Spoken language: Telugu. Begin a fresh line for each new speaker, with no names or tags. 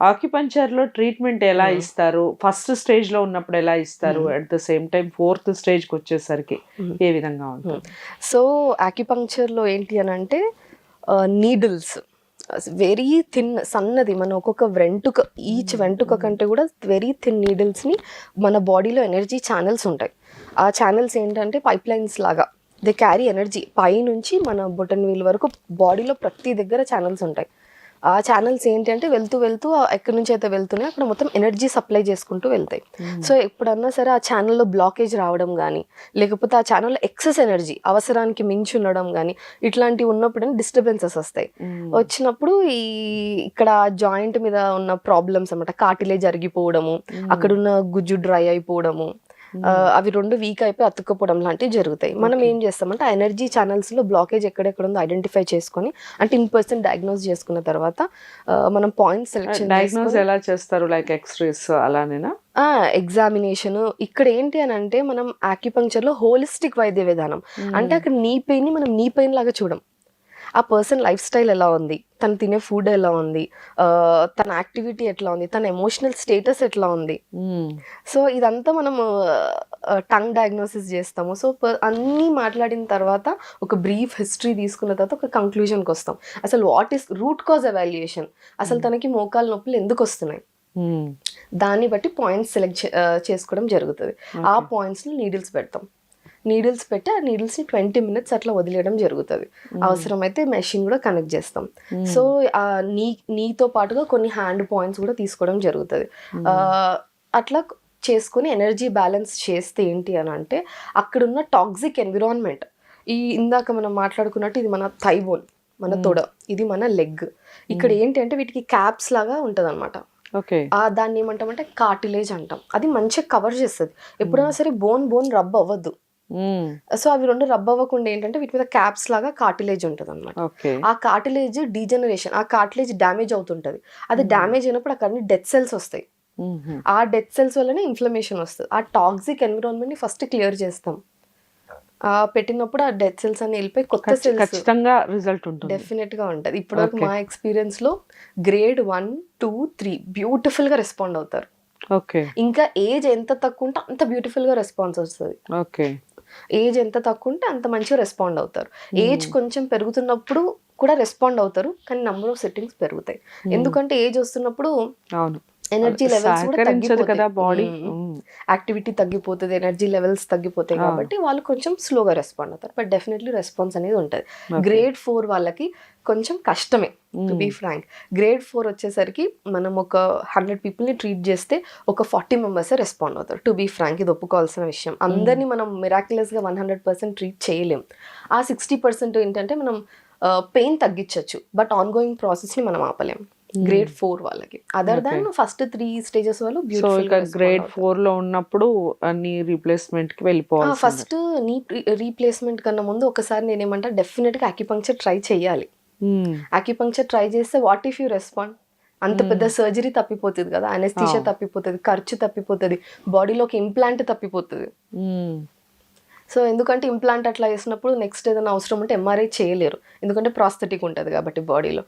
ఆక్యుపంచర్లో ట్రీట్మెంట్ ఎలా
Hmm.
ఇస్తారు? ఫస్ట్ స్టేజ్లో ఉన్నప్పుడు ఎలా ఇస్తారు?
Hmm.
At the same time fourth స్టేజ్కి వచ్చేసరికి
Hmm.
ఏ విధంగా ఉంటుంది?
సో ఆక్యుపంక్చర్లో ఏంటి అని అంటే నీడిల్స్ వెరీ థిన్ సన్నది. మన ఒక్కొక్క వెంటుక ఈచ్ వెంటుక కంటే కూడా వెరీ థిన్ నీడిల్స్ని మన బాడీలో ఎనర్జీ ఛానల్స్ ఉంటాయి. ఆ ఛానల్స్ ఏంటంటే పైప్ లైన్స్ లాగా. దే క్యారీ ఎనర్జీ పై నుంచి మన బొటన్ వీల్ వరకు బాడీలో ప్రతి దగ్గర ఛానల్స్ ఉంటాయి. ఆ ఛానల్స్ ఏంటి అంటే వెళ్తూ వెళ్తూ ఎక్కడి నుంచి అయితే వెళ్తున్నాయి అక్కడ మొత్తం ఎనర్జీ సప్లై చేసుకుంటూ వెళ్తాయి సో ఎప్పుడన్నా సరే ఆ ఛానల్లో బ్లాకేజ్ రావడం కానీ లేకపోతే ఆ ఛానల్లో ఎక్సెస్ ఎనర్జీ అవసరానికి మించి ఉండడం కానీ ఇట్లాంటివి ఉన్నప్పుడు డిస్టర్బెన్సెస్ వస్తాయి
Hmm.
వచ్చినప్పుడు ఈ ఇక్కడ జాయింట్ మీద ఉన్న ప్రాబ్లమ్స్ అన్నమాట కాటిలే జరిగిపోవడము
Hmm.
అక్కడ ఉన్న గుజ్జు డ్రై అయిపోవడము అవి రెండు వీక్ అయిపోయి అతుక్కపోవడం లాంటివి జరుగుతాయి. మనం. ఏం చేస్తామంటే ఆ ఎనర్జీ ఛానల్స్లో బ్లాకేజ్ ఎక్కడెక్కడ ఉందో ఐడెంటిఫై చేసుకొని అంటే ఇన్ పర్సన్ డయాగ్నోస్ చేసుకున్న తర్వాత మనం పాయింట్స్ సెలెక్షన్
డయాగ్నోస్ ఎలా చేస్తారు? Like X-rays అలానేనా?
ఎగ్జామినేషన్ ఇక్కడ ఏంటి అని అంటే మనం ఆక్యుపంక్చర్లో హోలిస్టిక్ వైద్య విధానం. అంటే అక్కడ నీ పెయిన్ని మనం నీ పెయిన్ లాగా చూడం. ఆ పర్సన్ లైఫ్ స్టైల్ ఎలా ఉంది? తను తినే ఫుడ్ ఎలా ఉంది? తన యాక్టివిటీ ఎట్లా ఉంది? తన ఎమోషనల్ స్టేటస్ ఎట్లా ఉంది?
Hmm.
సో ఇదంతా మనం టంగ్ డయాగ్నోసిస్ చేస్తాము. సో అన్నీ మాట్లాడిన తర్వాత ఒక బ్రీఫ్ హిస్టరీ తీసుకున్న తర్వాత ఒక కంక్లూజన్కి వస్తాం. అసలు what is root cause evaluation అసలు తనకి మోకాలు నొప్పులు ఎందుకు వస్తున్నాయి?
Hmm.
దాన్ని బట్టి పాయింట్స్ సెలెక్ట్ చేసుకోవడం జరుగుతుంది. ఆ. పాయింట్స్ని నీడిల్స్ పెడతాం. నీడిల్స్ పెట్టి ఆ నీడిల్స్ని ట్వంటీ మినిట్స్ అట్లా వదిలేయడం జరుగుతుంది. అవసరమైతే మెషిన్ కూడా కనెక్ట్ చేస్తాం. సో ఆ నీ నీతో పాటుగా కొన్ని హ్యాండ్ పాయింట్స్ కూడా తీసుకోవడం జరుగుతుంది. అట్లా చేసుకొని ఎనర్జీ బ్యాలెన్స్ చేస్తే ఏంటి అని అంటే అక్కడున్న టాక్సిక్ ఎన్విరాన్మెంట్. ఈ ఇందాక మనం మాట్లాడుకున్నట్టు ఇది మన థైబోన్ మన. తొడ ఇది మన లెగ్. ఇక్కడ ఏంటి అంటే వీటికి క్యాప్స్ లాగా ఉంటుంది అనమాట దాన్ని ఏమంటామంటే కార్టిలేజ్ అంటాం. అది మంచిగా కవర్ చేస్తుంది. ఎప్పుడైనా సరే బోన్ బోన్ రబ్ అవ్వద్దు. సో అవి రెండు రబ్ అవ్వకుండా ఏంటంటే వీటి మీద క్యాప్స్ లాగా కార్టిలేజ్ ఉంటుంది అనమాట ఆ కార్టిలేజ్ డీజనరేషన్ ఆ కార్టిలేజ్ డ్యామేజ్ అవుతుంటది. అది. డ్యామేజ్ అయినప్పుడు అక్కడ డెత్ సెల్స్ వస్తాయి. ఆ డెత్ సెల్స్ వల్లనే ఇన్ఫ్లమేషన్ వస్తుంది. ఆ టాక్సిక్ ఎన్విరాన్మెంట్ని ఫస్ట్ క్లియర్ చేస్తాం. ఆ పెట్టినప్పుడు ఆ డెత్ సెల్స్ అన్ని వెళ్ళిపోయి కొత్త సెల్స్
ఖచ్చితంగా రిజల్ట్ ఉంటుంది.
డెఫినెట్గా ఉంటది. ఇప్పుడు
Okay.
మా ఎక్స్పీరియన్స్లో గ్రేడ్ వన్ టూ త్రీ బ్యూటిఫుల్గా రెస్పాండ్ అవుతారు.
ఓకే.
ఇంకా ఏజ్ ఎంత తక్కువ ఉంటే అంత బ్యూటిఫుల్గా రెస్పాన్స్ వస్తుంది.
ఓకే.
ఏజ్ ఎంత తక్కువ ఉంటే అంత మంచిగా రెస్పాండ్ అవుతారు.
Hmm.
ఏజ్ కొంచెం పెరుగుతున్నప్పుడు కూడా రెస్పాండ్ అవుతారు కానీ నంబర్ ఆఫ్ సెట్టింగ్స్ పెరుగుతాయి. ఎందుకంటే ఏజ్ వస్తున్నప్పుడు
అవును.
ఎనర్జీ లెవెల్స్ కూడా
సహకరించదు కదా బాడీ
యాక్టివిటీ తగ్గిపోతుంది ఎనర్జీ లెవెల్స్ తగ్గిపోతాయి. కాబట్టి వాళ్ళు కొంచెం స్లోగా రెస్పాండ్ అవుతారు. బట్ డెఫినెట్లీ రెస్పాన్స్ అనేది ఉంటుంది. గ్రేడ్ ఫోర్ వాళ్ళకి కొంచెం కష్టమే to be frank grade four వచ్చేసరికి మనం ఒక హండ్రెడ్ పీపుల్ని ట్రీట్ చేస్తే ఒక ఫార్టీ మెంబర్స్ రెస్పాండ్ అవుతారు. టు బీ ఫ్రాంక్ ఇది ఒప్పుకోవాల్సిన విషయం. అందరినీ మనం మిరాక్యులస్గా వన్ హండ్రెడ్ పర్సెంట్ ట్రీట్ చేయలేం. ఆ సిక్స్టీ పర్సెంట్ ఏంటంటే మనం పెయిన్ తగ్గించవచ్చు బట్ ఆన్ గోయింగ్ ప్రాసెస్ని మనం ఆపలేం. గ్రేడ్ ఫోర్ వాళ్ళకి. Other than first three stages వాళ్ళు
సో ఇక గ్రేడ్ ఫోర్లో ఉన్నప్పుడు అన్ని రీప్లేస్మెంట్కి వెళ్ళిపోవాలి
ఫస్ట్ నీ రీప్లేస్మెంట్ కన్నా ముందు ఒకసారి నేనేమంటా డెఫినెట్గా అక్యుపంక్చర్ ట్రై చేయాలి. అక్యుపంక్చర్ ట్రై చేస్తే వాట్ ఇఫ్ యూ రెస్పాండ్ అంత పెద్ద సర్జరీ తప్పిపోతుంది కదా అనెస్థిషియా. తప్పిపోతుంది ఖర్చు తప్పిపోతుంది బాడీలోకి ఇంప్లాంట్ తప్పిపోతుంది. సో ఎందుకంటే ఇంప్లాంట్ అట్లా వేసినప్పుడు నెక్స్ట్ ఏదైనా అవసరం ఉంటే ఎంఆర్ఐ చేయలేరు. ఎందుకంటే ప్రాస్థెటిక్ ఉంటుంది కాబట్టి బాడీలో